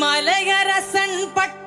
மலையரசன் பட்ட